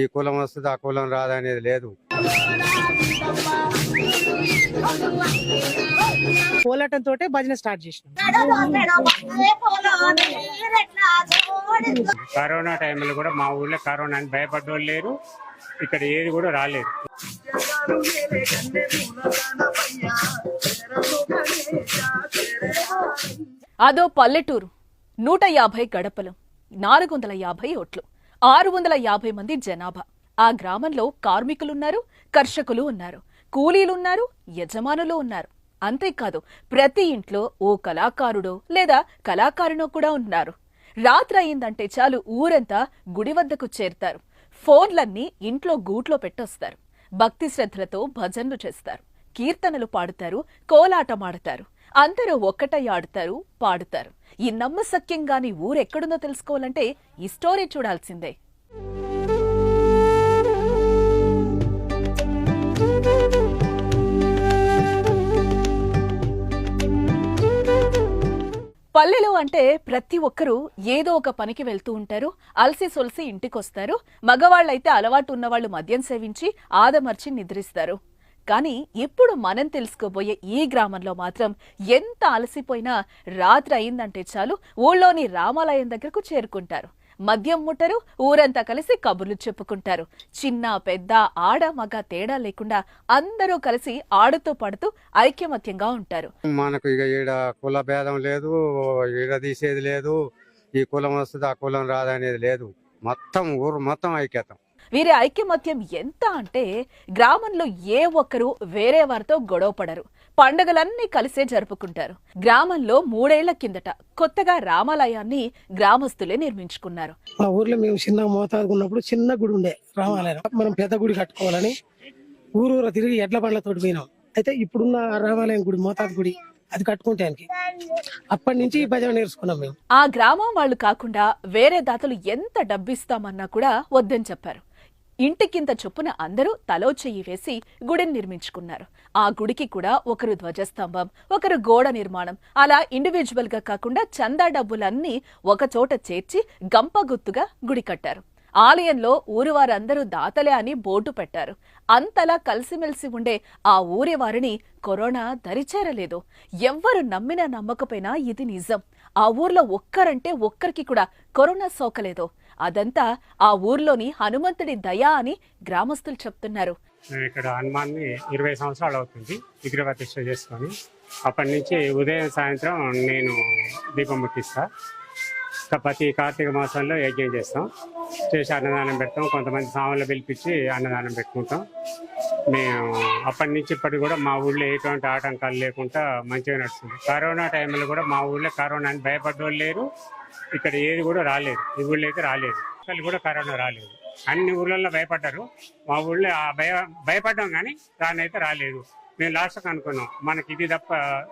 ఈ కులం వస్తుంది ఆ కులం రాదనేది లేదు. పోలాటం తోటే భజన స్టార్ట్ చేసినాం. కరోనా టైంలో కూడా మా ఊర్లో కరోనా అని భయపడ్డోళ్ళు లేరు ఇక్కడ ఏది కూడా రాలేదు. అదో పల్లెటూరు నూట యాభై గడపలు. నాలుగు వందల యాభై ఓట్లు. ఆరు వందల యాభై మంది జనాభా. ఆ గ్రామంలో కార్మికులున్నారు కర్షకులు ఉన్నారు కూలీలున్నారు యజమానులు ఉన్నారు. అంతేకాదు ప్రతి ఇంట్లో ఓ కళాకారుడో లేదా కళాకారునో కూడా ఉన్నారు. రాత్రి అయిందంటే చాలు ఊరంతా గుడి వద్దకు చేరుతారు. ఫోన్లన్నీ ఇంట్లో గూట్లో పెట్టొస్తారు. భక్తి శ్రద్ధలతో భజనలు చేస్తారు. కీర్తనలు పాడుతారు కోలాటమాడతారు. అందరూ ఒక్కటై ఆడుతారు పాడుతారు. ఈ నమ్మసక్యంగాని ఊరెక్కడుందో తెలుసుకోవాలంటే ఈ స్టోరీ చూడాల్సిందే. పల్లెలు అంటే ప్రతి ఒక్కరూ ఏదో ఒక పనికి వెళ్తూ ఉంటారు అలసి సొలసి ఇంటికొస్తారు మగవాళ్ళైతే అలవాటు ఉన్నవాళ్ళు మద్యం సేవించి ఆదమర్చి నిద్రిస్తారు. కానీ ఇప్పుడు మనం తెలుసుకోబోయే ఈ గ్రామంలో మాత్రం ఎంత అలసిపోయినా రాత్రి అయిందంటే చాలు ఊళ్ళోని రామాలయం దగ్గరకు చేరుకుంటారు. మద్యం ముట్టరు ఊరంతా కలిసి కబుర్లు చెప్పుకుంటారు. చిన్న పెద్ద ఆడ మగ తేడా లేకుండా అందరూ కలిసి ఆడుతూ పడుతూ ఐక్యమత్యంగా ఉంటారు. మనకు ఇక ఈడ కుల భేదం లేదు ఈడ తీసేది లేదు ఈ కులం వస్తుంది ఆ కులం రాదనేది లేదు. మొత్తం ఊరు మొత్తం ఐక్యతం. వీరి ఐక్యమత్యం ఎంత అంటే గ్రామంలో ఏ ఒక్కరూ వేరే వారితో గొడవపడరు పండగలన్నీ కలిసే జరుపుకుంటారు. గ్రామంలో మూడేళ్ళ కిందట కొత్తగా రామాలయాన్ని గ్రామస్తులే నిర్మించుకున్నారు. మా ఊర్లో మేము చిన్న మోతాదు ఉన్నప్పుడు చిన్న గుడి ఉండే రామాలయం. మనం పెద్ద గుడి కట్టుకోవాలని ఊరూర తిరిగి ఎడ్ల బండ్లతోటి పోయినాం. అయితే ఇప్పుడున్న రామాలయం గుడి మోతాదు గుడి అది కట్టుకుంటానికి అప్పటి నుంచి ఈ భజన నేర్చుకున్నాం మేము. ఆ గ్రామం వాళ్ళు కాకుండా వేరే దాతలు ఎంత డబ్బిస్తామన్నా కూడా వద్దని చెప్పారు. ఇంటికింత చొప్పున అందరూ తలో చెయ్యి వేసి గుడిని నిర్మించుకున్నారు. ఆ గుడికి కూడా ఒకరు ధ్వజస్తంభం ఒకరు గోడ నిర్మాణం. అలా ఇండివిజువల్గా కాకుండా చందా డబ్బులన్నీ ఒకచోట చేర్చి గంపగుత్తుగా గుడి కట్టారు. ఆలయంలో ఊరి వారందరూ దాతలే అని బోర్డు పెట్టారు. అంతలా కలిసిమెలిసి ఉండే ఆ ఊరి వారిని కరోనా దరిచేరలేదు. ఎవ్వరు నమ్మినా నమ్మకపోయినా ఇది నిజం. ఆ ఊర్లో ఒక్కరంటే ఒక్కరికి కూడా కరోనా సోకలేదు. అదంతా ఆ ఊర్లోని హనుమంతుడి దయ అని గ్రామస్తులు చెప్తున్నారు. మేము ఇక్కడ హనుమాన్ని ఇరవై సంవత్సరాలు అవుతుంది విగ్రహ ప్రతిష్ట చేసుకొని. అప్పటి నుంచి ఉదయం సాయంత్రం నేను దీపం ముట్టిస్తా. ప్రతి కార్తీక మాసంలో యజ్ఞం చేస్తాం. చేసి అన్నదానం పెడతాం. కొంతమంది సాములు పిలిపించి అన్నదానం పెట్టుకుంటాం. మేము అప్పటి నుంచి ఇప్పటికి కూడా మా ఊళ్ళో ఎటువంటి ఆటంకాలు లేకుండా మంచిగా నడుస్తుంది. కరోనా టైంలో కూడా మా ఊళ్ళో కరోనా అని భయపడ్డోళ్ళు లేరు. ఇక్కడ ఏది కూడా రాలేదు. ఈ ఊళ్ళో అయితే రాలేదు. అసలు కూడా కరోనా రాలేదు. అన్ని ఊళ్ళల్లో భయపడ్డారు. మా ఊళ్ళో ఆ భయ భయపడ్డాం కానీ రానైతే రాలేదు. మేము లాస్ట్కి అనుకున్నాం. మనకి ఇది తప్ప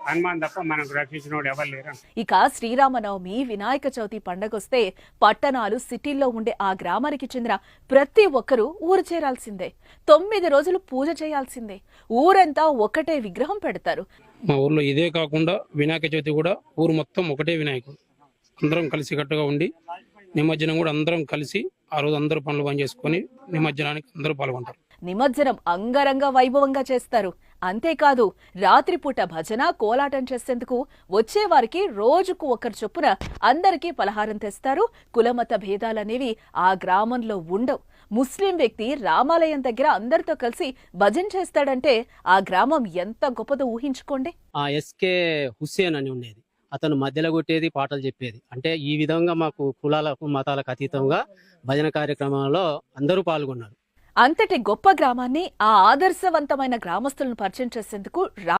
హనుమాన్ తప్ప మనకు రక్షించిన ఎవరు లేరు. ఇక శ్రీరామనవమి వినాయక చవితి పండగొస్తే పట్టణాలు సిటీల్లో ఉండే ఆ గ్రామానికి చెందిన ప్రతి ఒక్కరూ ఊరు చేరాల్సిందే. తొమ్మిది రోజులు పూజ చేయాల్సిందే. ఊరంతా ఒకటే విగ్రహం పెడతారు. మా ఊర్లో ఇదే కాకుండా వినాయక చవితి కూడా ఊరు మొత్తం ఒకటే వినాయకుడు. అందరం కలిసికట్టుగా ఉండి నిమజ్జనం కూడా అందరం కలిసి ఆ రోజు అందరూ పనులు పని చేసుకొని నిమజ్జనానికి అందరూ పాల్గొంటారు. నిమజ్జనం అంగరంగ వైభవంగా చేస్తారు. అంతేకాదు రాత్రిపూట భజన కోలాటం చేసేందుకు వచ్చేవారికి రోజుకు ఒకరు చొప్పున అందరికీ పలహారం తెస్తారు. కులమత భేదాలనేవి ఆ గ్రామంలో ఉండవు. ముస్లిం వ్యక్తి రామాలయం దగ్గర అందరితో కలిసి భజన చేస్తాడంటే ఆ గ్రామం ఎంత గొప్పదో ఊహించుకోండి. ఆ ఎస్కే హుస్సేన్ అని ఉండేది. అతను మధ్యలో కొట్టేది పాటలు చెప్పేది. అంటే ఈ విధంగా మాకు కులాలకు మతాలకు అతీతంగా భజన కార్యక్రమాల్లో అందరూ పాల్గొన్నారు. అంతటి గొప్ప గ్రామాన్ని ఆ ఆదర్శవంతమైన గ్రామస్తులను పరిచయం చేసేందుకు రా